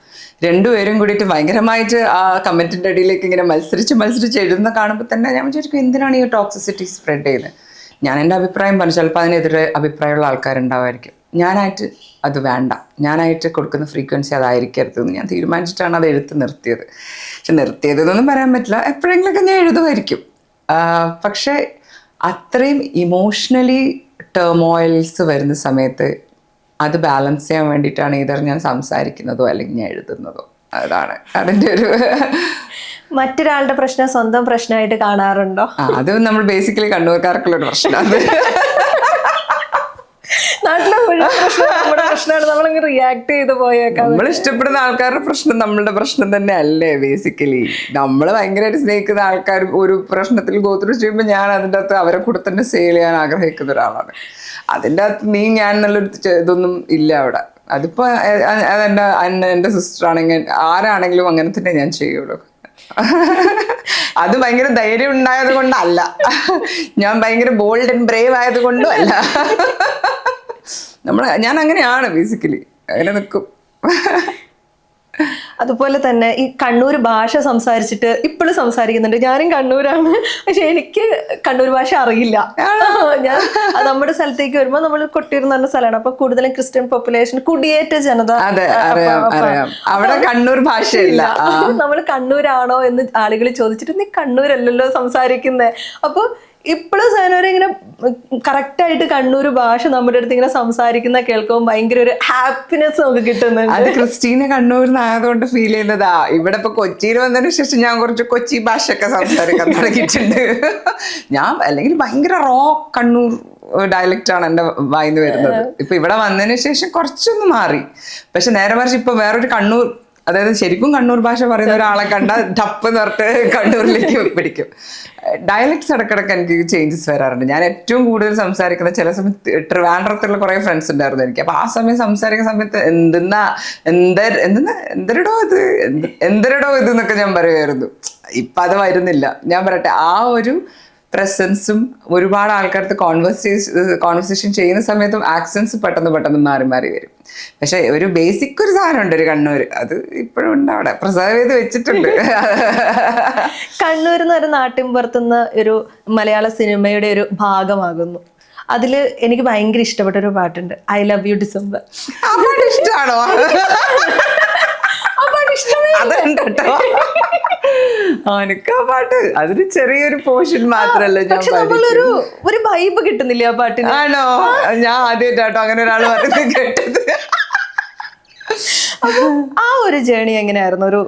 രണ്ടുപേരും കൂടിയിട്ട് ഭയങ്കരമായിട്ട് ആ കമന്റിന്റെ അടിയിലേക്ക് ഇങ്ങനെ മത്സരിച്ച് മത്സരിച്ച് എഴുതുന്ന കാണുമ്പോൾ തന്നെ ഞാൻ വിചാരിക്കും എന്തിനാണ് ഈ ടോക്സിസിറ്റി സ്പ്രെഡ് ചെയ്യുന്നത് ഞാൻ എന്റെ അഭിപ്രായം പറഞ്ഞു ചിലപ്പോൾ അതിനെതിരെ അഭിപ്രായമുള്ള ആൾക്കാരുണ്ടാവുമായിരിക്കും ഞാനായിട്ട് അത് വേണ്ട. ഞാനായിട്ട് കൊടുക്കുന്ന ഫ്രീക്വൻസി അതായിരിക്കരുത് എന്ന് ഞാൻ തീരുമാനിച്ചിട്ടാണ് അത് എഴുത്ത് നിർത്തിയത്. പക്ഷെ നിർത്തിയത് എന്നൊന്നും പറയാൻ പറ്റില്ല. എപ്പോഴെങ്കിലുമൊക്കെ ഞാൻ എഴുതുമായിരിക്കും. പക്ഷേ അത്രയും ഇമോഷണലി ടേമോയിൽസ് വരുന്ന സമയത്ത് അത് ബാലൻസ് ചെയ്യാൻ വേണ്ടിയിട്ടാണ് ഇതർ ഞാൻ സംസാരിക്കുന്നതോ അല്ലെങ്കിൽ ഞാൻ എഴുതുന്നതോ. അതാണ്. അതിന്റെ ഒരു മറ്റൊരാളുടെ പ്രശ്നം സ്വന്തം പ്രശ്നമായിട്ട് കാണാറുണ്ടോ? അത് നമ്മൾ ബേസിക്കലി കണ്ണൂർക്കാർക്കുള്ള ഒരു പ്രശ്നമാണ് നാട്ടിലെ മുഴുവൻ പ്രശ്നം നമ്മുടെ പ്രശ്നമാണ് നമ്മളങ്ങ് റിയാക്ട് ചെയ്ത് പോയേക്കാം. നമ്മൾ ഇഷ്ടപ്പെടുന്ന ആൾക്കാരുടെ പ്രശ്നം നമ്മളുടെ പ്രശ്നം തന്നെ അല്ലേ ബേസിക്കലി നമ്മൾ ഭയങ്കരമായിട്ട് സ്നേഹിക്കുന്ന ആൾക്കാർ ഒരു പ്രശ്നത്തിൽ ഗോത്ര ചെയ്യുമ്പോൾ ഞാൻ അതിന്റെ അകത്ത് അവരെ കൂടെ തന്നെ സെയിൽ ചെയ്യാൻ ആഗ്രഹിക്കുന്ന ഒരാളാണ്. അതിന്റെ അകത്ത് നീ ഞാൻ എന്നുള്ളൊരു ഇതൊന്നും ഇല്ല അവിടെ. അതിപ്പോ അതെന്റെ അന്ന എന്റെ സിസ്റ്റർ ആണെങ്കിൽ ആരാണെങ്കിലും അങ്ങനെ തന്നെ ഞാൻ ചെയ്യുള്ളൂ. അത് ഭയങ്കര ധൈര്യം ഉണ്ടായത് കൊണ്ടല്ല. ഞാൻ ഭയങ്കര ബോൾഡ് ആൻഡ് ബ്രേവ് ആയത് കൊണ്ടും അല്ല. നമ്മൾ ഞാൻ അങ്ങനെയാണ് ബേസിക്കലി അങ്ങനെ നിൽക്കും അതുപോലെ തന്നെ ഈ കണ്ണൂർ ഭാഷ സംസാരിച്ചിട്ട് ഇപ്പോഴും സംസാരിക്കുന്നുണ്ട്. ഞാനും കണ്ണൂരാണ്. പക്ഷെ എനിക്ക് കണ്ണൂർ ഭാഷ അറിയില്ല. ഞാൻ നമ്മുടെ സ്ഥലത്തേക്ക് വരുമ്പോൾ നമ്മൾ കൊട്ടിയൂർ എന്ന് പറഞ്ഞ സ്ഥലമാണ്. അപ്പൊ കൂടുതലും ക്രിസ്ത്യൻ പോപ്പുലേഷൻ കുടിയേറ്റ ജനത. അവിടെ കണ്ണൂർ ഭാഷയില്ല. നമ്മൾ കണ്ണൂരാണോ എന്ന് ആളുകൾ ചോദിച്ചിട്ട് നീ കണ്ണൂരല്ലല്ലോ സംസാരിക്കുന്നേ. അപ്പൊ ഇപ്പോഴും സൈനോരെ ഇങ്ങനെ കറക്റ്റായിട്ട് കണ്ണൂർ ഭാഷ നമ്മുടെ അടുത്ത് ഇങ്ങനെ സംസാരിക്കുന്ന കേൾക്കുമ്പോൾ ഭയങ്കര ഒരു ഹാപ്പിനെസ് നമുക്ക് കിട്ടുന്നുണ്ട്. അത് ക്രിസ്റ്റീന നിന്നായതുകൊണ്ട് ഫീൽ ചെയ്യുന്നതാ. ഇവിടെ ഇപ്പൊ കൊച്ചിയിൽ വന്നതിന് ശേഷം ഞാൻ കുറച്ച് കൊച്ചി ഭാഷയൊക്കെ സംസാരിക്കാൻ തുടങ്ങിയിട്ടുണ്ട്. ഞാൻ അല്ലെങ്കിൽ ഭയങ്കര റോ കണ്ണൂർ ഡയലക്റ്റ് ആണ് എന്റെ വായിന്ന് വരുന്നത്. ഇപ്പൊ ഇവിടെ വന്നതിന് ശേഷം കുറച്ചൊന്ന് മാറി. പക്ഷെ നേരെ മറിച്ച് ഇപ്പൊ വേറൊരു കണ്ണൂർ അതായത് ശരിക്കും കണ്ണൂർ ഭാഷ പറയുന്ന ഒരാളെ കണ്ട ടപ്പ് എന്ന് പറഞ്ഞിട്ട് കണ്ണൂരിലേക്ക് പിടിക്കും. ഡയലക്ട്സ് ഇടക്കിടക്ക് എനിക്ക് ചേഞ്ചസ് വരാറുണ്ട്. ഞാൻ ഏറ്റവും കൂടുതൽ സംസാരിക്കുന്ന ചില സമയത്ത് ട്രിവാൻഡ്രത്തുള്ള കുറേ ഫ്രണ്ട്സ് ഉണ്ടായിരുന്നു എനിക്ക്. അപ്പൊ ആ സമയം സംസാരിക്കുന്ന സമയത്ത് എന്തെന്നാ എന്ത എന്തെന്നാ എന്തരടോ ഇത് എന്ത് എന്തരടോ ഇത് എന്നൊക്കെ ഞാൻ പറയുമായിരുന്നു. ഇപ്പൊ അത് വരുന്നില്ല. ഞാൻ പറയട്ടെ ആ ഒരു പ്രസൻസും ഒരുപാട് ആൾക്കാർക്ക് കോൺവെർസേഷൻ കോൺവെർസേഷൻ ചെയ്യുന്ന സമയത്തും ആക്സൻസ് പെട്ടെന്ന് പെട്ടെന്ന് മാറി മാറി വരും. പക്ഷെ ഒരു ബേസിക് ഒരു സാധനമുണ്ട് ഒരു കണ്ണൂർ അത് ഇപ്പോഴും ഉണ്ട് അവിടെ. പ്രിസർവ് ചെയ്ത് വെച്ചിട്ടുണ്ട്. കണ്ണൂർ എന്ന് പറയുന്ന നാട്ടിൻപുറത്തുനിന്ന് ഒരു മലയാള സിനിമയുടെ ഒരു ഭാഗമാകുന്നു. അതിൽ എനിക്ക് ഭയങ്കര ഇഷ്ടപ്പെട്ട ഒരു പാട്ടുണ്ട്. ഐ ലവ് യു ഡിസംബർ ഇഷ്ടമാണോ? അതുണ്ട് കേട്ടോ ആ പാട്ട് അതൊരു ചെറിയൊരു പോർഷൻ മാത്രല്ല പക്ഷെ നമ്മളൊരു ഒരു വൈബ് കിട്ടുന്നില്ല ആ പാട്ടിന്? ആണോ? ഞാൻ ആദ്യമായിട്ടാട്ടോ അങ്ങനെ ഒരാൾ പറയുന്നത് കേട്ടത്. ആ ഒരു ജേണി എങ്ങനെയായിരുന്നു ഒരു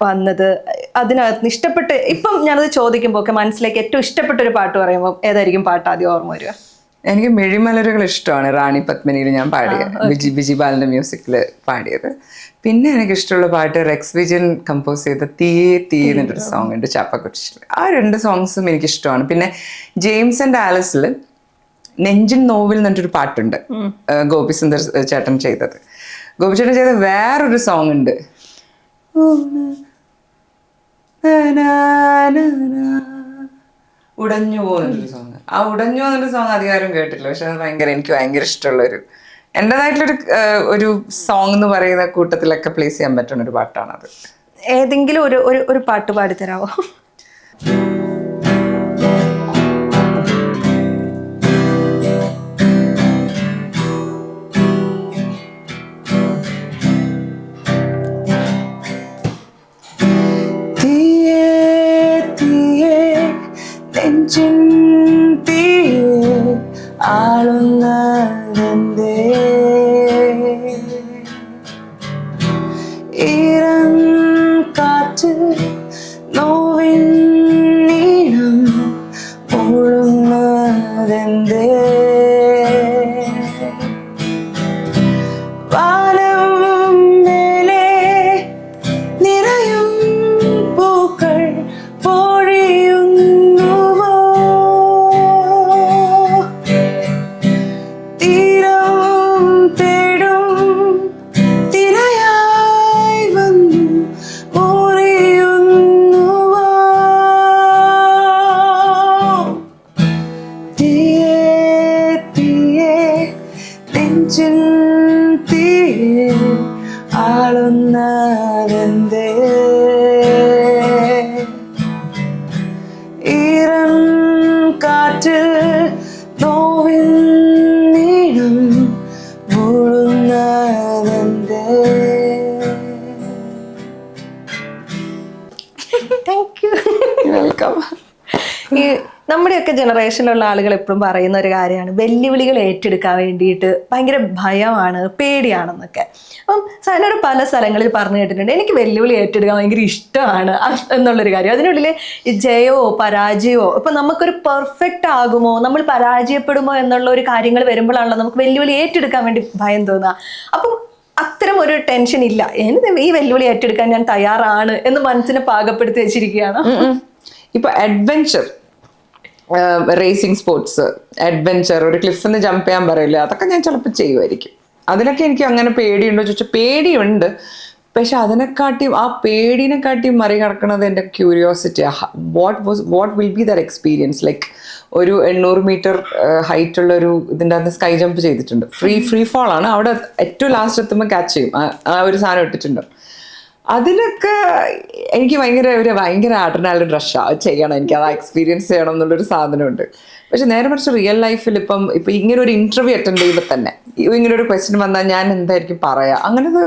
വന്നത്? അതിനകത്ത് ഇഷ്ടപ്പെട്ട് ഇപ്പം ഞാനത് ചോദിക്കുമ്പോൾ ഒക്കെ മനസ്സിലേക്ക് ഏറ്റവും ഇഷ്ടപ്പെട്ട ഒരു പാട്ട് പറയുമ്പോൾ ഏതായിരിക്കും പാട്ട് ആദ്യം ഓർമ്മ വരിക? എനിക്ക് മിഴിമലരുകൾ ഇഷ്ടമാണ്. റാണി പത്മിനിയിൽ ഞാൻ പാടിയത്. ബിജി ബിജി ബാലന്റെ മ്യൂസിക്കിൽ പാടിയത്. പിന്നെ എനിക്ക് ഇഷ്ടമുള്ള പാട്ട് റെക്സ് വിജയൻ കമ്പോസ് ചെയ്ത തീയെ തീ എന്നൊരു സോങ് ഉണ്ട് ചാപ്പക്കുച്ചിൽ ആ രണ്ട് സോങ്സും എനിക്ക് ഇഷ്ടമാണ്. പിന്നെ ജെയിംസ് ആൻഡ് ആലസിൽ നെഞ്ചിൻ നോവിൽ എന്നിട്ടൊരു പാട്ടുണ്ട് ഗോപിസുന്ദർ ഗോപി സുന്ദർ ചേട്ടൻ ചെയ്തത്. ഗോപി ചേട്ടൻ ചെയ്ത വേറൊരു സോങ് ഉണ്ട് ഉടഞ്ഞു പോകുന്നൊരു സോങ് ആ ഉടഞ്ഞു പോകുന്നൊരു സോങ് അധികാരം കേട്ടില്ല പക്ഷെ അത് ഭയങ്കര എനിക്ക് ഭയങ്കര ഇഷ്ടമുള്ളൊരു ഏഹ്, ഒരു സോങ് എന്ന് പറയുന്ന കൂട്ടത്തിലൊക്കെ പ്ലേസ് ചെയ്യാൻ പറ്റുന്ന ഒരു പാട്ടാണത്. ഏതെങ്കിലും ഒരു ഒരു ഒരു പാട്ട് പാടിത്തരാമോ നെഞ്ചിൻ തീയേ ജനറേഷനിലുള്ള ആളുകൾ എപ്പോഴും പറയുന്ന ഒരു കാര്യമാണ് വെല്ലുവിളികൾ ഏറ്റെടുക്കാൻ വേണ്ടിയിട്ട് ഭയങ്കര ഭയമാണ് പേടിയാണെന്നൊക്കെ. അപ്പം സൈനോട് പല സ്ഥലങ്ങളിൽ പറഞ്ഞു കേട്ടിട്ടുണ്ട് എനിക്ക് വെല്ലുവിളി ഏറ്റെടുക്കാൻ ഭയങ്കര ഇഷ്ടമാണ് എന്നുള്ളൊരു കാര്യം. അതിനുള്ളിൽ ജയമോ പരാജയമോ ഇപ്പം നമുക്കൊരു പെർഫെക്റ്റ് ആകുമോ നമ്മൾ പരാജയപ്പെടുമോ എന്നുള്ള ഒരു കാര്യങ്ങൾ വരുമ്പോഴാണല്ലോ നമുക്ക് വെല്ലുവിളി ഏറ്റെടുക്കാൻ വേണ്ടി ഭയം തോന്നുക. അപ്പം അത്തരം ഒരു ടെൻഷൻ ഇല്ല. ഈ വെല്ലുവിളി ഏറ്റെടുക്കാൻ ഞാൻ തയ്യാറാണ് എന്ന് മനസ്സിനെ പാകപ്പെടുത്തി വെച്ചിരിക്കുകയാണ്. ഇപ്പൊ അഡ്വെഞ്ചർ റേസിംഗ് സ്പോർട്സ് അഡ്വഞ്ചർ ഒരു ക്ലിഫിൽ നിന്ന് ജമ്പ് ചെയ്യാൻ പറയില്ല അതൊക്കെ ഞാൻ ചിലപ്പോൾ ചെയ്യുമായിരിക്കും. അതിനൊക്കെ എനിക്ക് അങ്ങനെ പേടിയുണ്ടോ ചോദിച്ചാൽ പേടിയുണ്ട്. പക്ഷെ അതിനെക്കാട്ടിയും ആ പേടിനെക്കാട്ടിയും മറികടക്കുന്നത് എന്റെ curiosity what was what will be there experience like ഒരു എണ്ണൂറ് മീറ്റർ ഹൈറ്റ് ഉള്ള ഒരു ഇതിന്റെ അകത്ത് സ്കൈ ജമ്പ് ചെയ്തിട്ടുണ്ട്. ഫ്രീ ഫ്രീ ഫോൾ ആണ്. അവിടെ ഏറ്റവും ലാസ്റ്റ് എത്തുമ്പോൾ ക്യാച്ച് ചെയ്യും. ആ ഒരു സാധനം ഇട്ടിട്ടുണ്ട്. അതിനൊക്കെ എനിക്ക് ഭയങ്കര ഒരു ഭയങ്കര ആഡ്രനാലും റഷാണ് ചെയ്യണം എനിക്ക് അത് എക്സ്പീരിയൻസ് ചെയ്യണം എന്നുള്ളൊരു സാധനമുണ്ട്. പക്ഷെ നേരെ മറിച്ച് റിയൽ ലൈഫിൽ ഇപ്പം ഇപ്പം ഇങ്ങനെ ഒരു ഇന്റർവ്യൂ അറ്റൻഡ് ചെയ്യുമ്പോൾ തന്നെ ഇങ്ങനെ ഒരു ക്വസ്റ്റ്യൻ വന്നാൽ ഞാൻ എന്തായിരിക്കും പറയാ? അങ്ങനത്തെ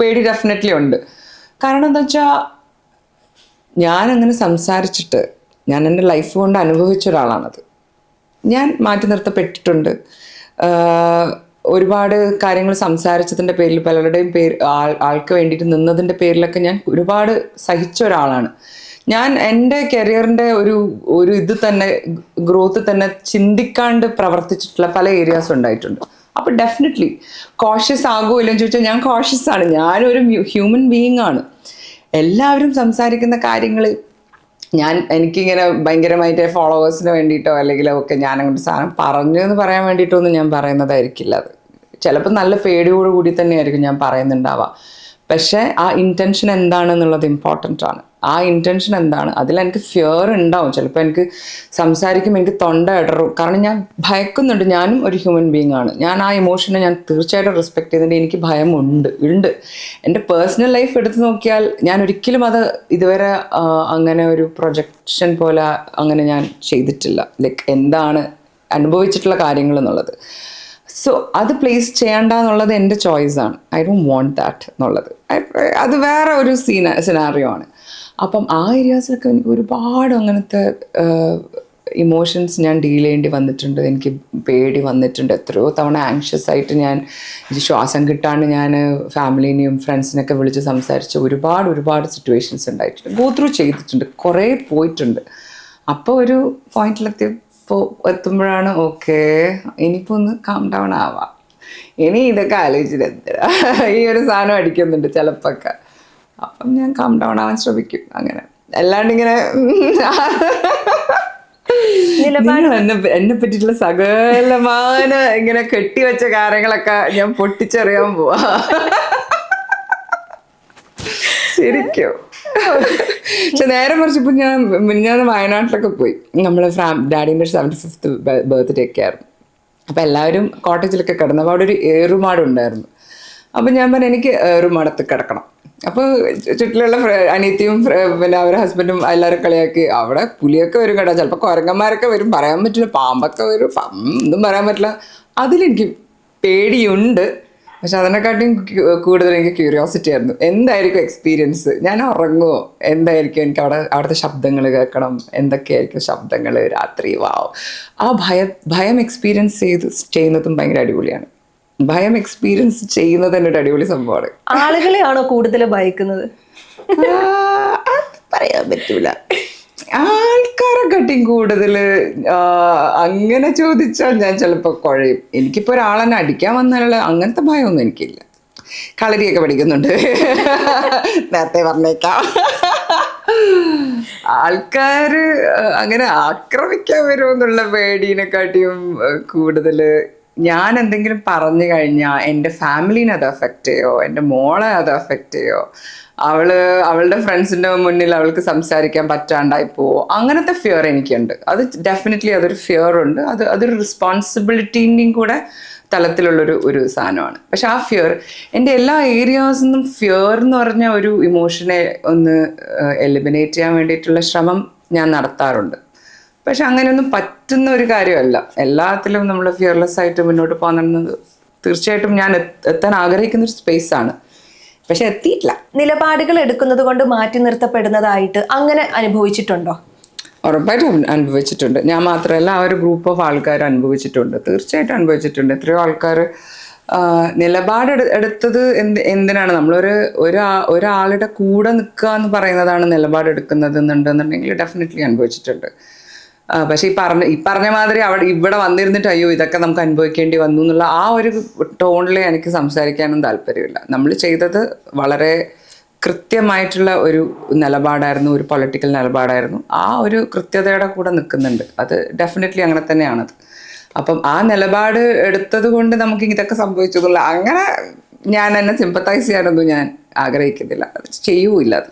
പേടി ഡെഫിനറ്റ്ലി ഉണ്ട്. കാരണം എന്താ വെച്ചാൽ ഞാൻ അങ്ങനെ സംസാരിച്ചിട്ട് ഞാൻ എന്റെ ലൈഫ് കൊണ്ട് അനുഭവിച്ച ഒരാളാണത്. ഞാൻ മാറ്റി നിർത്തപ്പെട്ടിട്ടുണ്ട്. ഒരുപാട് കാര്യങ്ങൾ സംസാരിച്ചതിന്റെ പേരിൽ പലരുടെയും പേര് ആൾ ആൾക്ക് വേണ്ടിയിട്ട് നിന്നതിന്റെ പേരിലൊക്കെ ഞാൻ ഒരുപാട് സഹിച്ച ഒരാളാണ്. ഞാൻ എന്റെ കരിയറിന്റെ ഒരു ഒരു ഇത് തന്നെ ഗ്രോത്ത് തന്നെ ചിന്തിക്കാണ്ട് പ്രവർത്തിച്ചിട്ടുള്ള പല ഏരിയാസ് ഉണ്ടായിട്ടുണ്ട്. അപ്പോൾ ഡെഫിനറ്റ്ലി കോഷ്യസ് ആകുമോ ഇല്ലെന്ന് ചോദിച്ചാൽ ഞാൻ കോഷ്യസ് ആണ്. ഞാനൊരു ഹ്യൂമൻ ബീയിങ് ആണ്. എല്ലാവരും സംസാരിക്കുന്ന കാര്യങ്ങൾ ഞാൻ എനിക്കിങ്ങനെ ഭയങ്കരമായിട്ട് ഫോളോവേഴ്സിന് വേണ്ടിയിട്ടോ അല്ലെങ്കിൽ ഒക്കെ ഞാൻ അങ്ങോട്ട് സാധനം പറഞ്ഞു എന്ന് പറയാൻ വേണ്ടിയിട്ടൊന്നും ഞാൻ പറയുന്നതായിരിക്കില്ല അത്. ചിലപ്പോൾ നല്ല പേടിയോട് കൂടി തന്നെയായിരിക്കും ഞാൻ പറയുന്നുണ്ടാവുക. പക്ഷേ ആ ഇന്റൻഷൻ എന്താണെന്നുള്ളത് ഇമ്പോർട്ടന്റ് ആണ്. ആ ഇന്റൻഷൻ എന്താണ്? അതിൽ എനിക്ക് ഫിയർ ഉണ്ടാവും. ചിലപ്പോൾ എനിക്ക് സംസാരിക്കുമ്പോൾ എനിക്ക് തൊണ്ട ഇടറും. കാരണം ഞാൻ ഭയക്കുന്നുണ്ട്. ഞാനും ഒരു ഹ്യൂമൻ ബീങ് ആണ്. ഞാൻ ആ ഇമോഷനെ ഞാൻ തീർച്ചയായിട്ടും റെസ്പെക്ട് ചെയ്യുന്നുണ്ട്. എനിക്ക് ഭയമുണ്ട്. ഉണ്ട്. എന്റെ പേഴ്സണൽ ലൈഫ് എടുത്തു നോക്കിയാൽ ഞാൻ ഒരിക്കലും അത് ഇതുവരെ അങ്ങനെ ഒരു പ്രൊജക്ഷൻ പോലെ അങ്ങനെ ഞാൻ ചെയ്തിട്ടില്ല. ലൈക്ക് എന്താണ് അനുഭവിച്ചിട്ടുള്ള കാര്യങ്ങൾ എന്നുള്ളത്. സോ അത് പ്ലേസ് ചെയ്യണ്ട എന്നുള്ളത് എന്റെ ചോയ്സാണ് ഐ ഡോണ്ട് വോണ്ട് ദാറ്റ് എന്നുള്ളത്. അത് വേറെ ഒരു സീന സിനാറിയോ ആണ്. അപ്പം ആ ഏരിയാസിലൊക്കെ എനിക്ക് ഒരുപാട് അങ്ങനത്തെ ഇമോഷൻസ് ഞാൻ ഡീൽ ചെയ്യേണ്ടി വന്നിട്ടുണ്ട്. എനിക്ക് പേടി വന്നിട്ടുണ്ട്. എത്രയോ തവണ ആങ്ഷ്യസ് ആയിട്ട് ഞാൻ ശ്വാസം കിട്ടാണ്ട് ഞാൻ ഫാമിലീനെയും ഫ്രണ്ട്സിനൊക്കെ വിളിച്ച് സംസാരിച്ച് ഒരുപാട് ഒരുപാട് സിറ്റുവേഷൻസ് ഉണ്ടായിട്ടുണ്ട്. ഗോത്രൂ ചെയ്തിട്ടുണ്ട്. കുറേ പോയിട്ടുണ്ട്. അപ്പോൾ ഒരു പോയിന്റിലെത്തിയപ്പോൾ എത്തുമ്പോഴാണ് ഓക്കെ ഇനിയിപ്പോൾ ഒന്ന് കാം ഡൗൺ ആവാം. ഇനി ഇതൊക്കെ ആലോചിച്ചിട്ട് എന്തിനാ? ഈ ഒരു സാധനം അടിക്കുന്നുണ്ട് ചിലപ്പോഴൊക്കെ അപ്പം ഞാൻ കാം ഡൗൺ ആവാൻ ശ്രമിക്കും അങ്ങനെ. അല്ലാണ്ട് ഇങ്ങനെ നിങ്ങൾ എന്നെ എന്നെ പറ്റിയിട്ടുള്ള സകലമാന ഇങ്ങനെ കെട്ടിവെച്ച കാര്യങ്ങളൊക്കെ ഞാൻ പൊട്ടിച്ചെറിയാൻ പോവാ. ശരിക്കും. പക്ഷെ നേരെ മറിച്ച് ഇപ്പൊ ഞാൻ ഞാൻ വയനാട്ടിലൊക്കെ പോയി. നമ്മളെ ഫാം ഡാഡിന്റെ സെവന്റി ഫിഫ്ത്ത് ബർത്ത്ഡേ ഒക്കെ ആയിരുന്നു. അപ്പം എല്ലാവരും കോട്ടേജിലൊക്കെ കിടന്നു അപ്പോൾ അവിടെ ഒരു ഏറുമാടുണ്ടായിരുന്നു അപ്പം ഞാൻ പറഞ്ഞു എനിക്ക് ഏറുമാടത്ത് കിടക്കണം. അപ്പോൾ ചുറ്റിലുള്ള അനിയത്തിയും പിന്നെ അവരുടെ ഹസ്ബൻഡും എല്ലാവരും കളിയാക്കി. അവിടെ പുലിയൊക്കെ വരും കേട്ടോ. ചിലപ്പോൾ കുരങ്ങന്മാരൊക്കെ വരും. പറയാൻ പറ്റില്ല. പാമ്പൊക്കെ വരും. ഒന്നും പറയാൻ പറ്റില്ല. അതിലെനിക്ക് പേടിയുണ്ട്. പക്ഷെ അതിനെക്കാട്ടിയും കൂടുതൽ എനിക്ക് ക്യൂരിയോസിറ്റി ആയിരുന്നു. എന്തായിരിക്കും എക്സ്പീരിയൻസ് ഞാൻ ഉറങ്ങുമോ എന്തായിരിക്കും എനിക്ക് അവിടെ അവിടുത്തെ ശബ്ദങ്ങൾ കേൾക്കണം? എന്തൊക്കെയായിരിക്കും ശബ്ദങ്ങൾ രാത്രി? വാവ് ആ ഭയ ഭയം എക്സ്പീരിയൻസ് ചെയ്ത് ചെയ്യുന്നതും ഭയങ്കര അടിപൊളിയാണ്. ഭയം എക്സ്പീരിയൻസ് ചെയ്യുന്നത് തന്നെ ഒരു അടിപൊളി സംഭവമാണ്. ആളുകളെയാണോ കൂടുതൽ ഭയക്കുന്നത്? പറയാൻ പറ്റൂല. ആൾക്കാരെ കട്ടിയും കൂടുതൽ അങ്ങനെ ചോദിച്ചാൽ ഞാൻ ചിലപ്പോൾ കുഴയും. എനിക്കിപ്പോൾ ഒരാളെന്നെ അടിക്കാൻ വന്നാലുള്ള അങ്ങനത്തെ ഭയമൊന്നും എനിക്കില്ല. കളരിയൊക്കെ പഠിക്കുന്നുണ്ട്. നേരത്തെ പറഞ്ഞേക്കാം. ആൾക്കാർ അങ്ങനെ ആക്രമിക്കാൻ വരുമെന്നുള്ള പേടീനെക്കാട്ടിയും കൂടുതൽ ഞാൻ എന്തെങ്കിലും പറഞ്ഞു കഴിഞ്ഞാൽ എന്റെ ഫാമിലീനെ അത് അഫക്റ്റ് ചെയ്യോ? എന്റെ മോളെ അത് അഫക്റ്റ് ചെയ്യോ? അവൾ അവളുടെ ഫ്രണ്ട്സിന്റെ മുന്നിൽ അവൾക്ക് സംസാരിക്കാൻ പറ്റാണ്ടായി പോവോ? അങ്ങനത്തെ ഫിയർ എനിക്കുണ്ട്. അത് ഡെഫിനറ്റ്ലി അതൊരു ഫിയർ ഉണ്ട്. അത് അതൊരു റെസ്പോൺസിബിലിറ്റീന്റെയും കൂടെ തലത്തിലുള്ളൊരു ഒരു സാധനമാണ്. പക്ഷെ ആ ഫിയർ എന്റെ എല്ലാ ഏരിയാസിൽ നിന്നും ഫിയർ എന്ന് പറഞ്ഞ ഒരു ഇമോഷനെ ഒന്ന് എലിമിനേറ്റ് ചെയ്യാൻ വേണ്ടിയിട്ടുള്ള ശ്രമം ഞാൻ നടത്താറുണ്ട്. പക്ഷെ അങ്ങനെയൊന്നും പറ്റുന്ന ഒരു കാര്യമല്ല. എല്ലാത്തിലും നമ്മൾ ഫിയർലെസ് ആയിട്ട് മുന്നോട്ട് പോകുന്നത് തീർച്ചയായിട്ടും ഞാൻ എത്ത- എത്താൻ ആഗ്രഹിക്കുന്ന ഒരു സ്പേസ് ആണ്. പക്ഷെ എത്തിയിട്ടില്ല. നിലപാടുകൾ എടുക്കുന്നത് കൊണ്ട് മാറ്റി നിർത്തപ്പെടുന്നതായിട്ട് അങ്ങനെ അനുഭവിച്ചിട്ടുണ്ടോ? ഉറപ്പായിട്ടും അനുഭവിച്ചിട്ടുണ്ട്. ഞാൻ മാത്രമല്ല ആ ഒരു ഗ്രൂപ്പ് ഓഫ് ആൾക്കാർ അനുഭവിച്ചിട്ടുണ്ട്. തീർച്ചയായിട്ടും അനുഭവിച്ചിട്ടുണ്ട്. എത്രയോ ആൾക്കാർ നിലപാട് എടു- എടുത്തത് എന്ത് എന്തിനാണ്? നമ്മളൊരു ഒരാ ഒരാളുടെ കൂടെ നിൽക്കുക എന്ന് പറയുന്നതാണ് നിലപാടെടുക്കുന്നത് എന്നുണ്ടെന്നുണ്ടെങ്കിൽ ഡെഫിനറ്റ്ലി അനുഭവിച്ചിട്ടുണ്ട്. പക്ഷെ ഈ പറഞ്ഞ ഈ പറഞ്ഞ മാതിരി അവിടെ ഇവിടെ വന്നിരുന്നിട്ട് അയ്യോ ഇതൊക്കെ നമുക്ക് അനുഭവിക്കേണ്ടി വന്നു എന്നുള്ള ആ ഒരു ടോണിൽ എനിക്ക് സംസാരിക്കാനും താല്പര്യമില്ല. നമ്മൾ ചെയ്തത് വളരെ കൃത്യമായിട്ടുള്ള ഒരു നിലപാടായിരുന്നു ഒരു പൊളിറ്റിക്കൽ നിലപാടായിരുന്നു. ആ ഒരു കൃത്യതയുടെ കൂടെ നിൽക്കുന്നുണ്ട്. അത് ഡെഫിനറ്റ്ലി അങ്ങനെ തന്നെയാണത്. അപ്പം ആ നിലപാട് എടുത്തത് കൊണ്ട് നമുക്ക് ഇതൊക്കെ സംഭവിച്ചതുള്ള അങ്ങനെ ഞാൻ എന്നെ സിമ്പത്തൈസ് ചെയ്യാനൊന്നും ഞാൻ ആഗ്രഹിക്കുന്നില്ല. ചെയ്യൂല്ല ചെയ്യൂല അത്.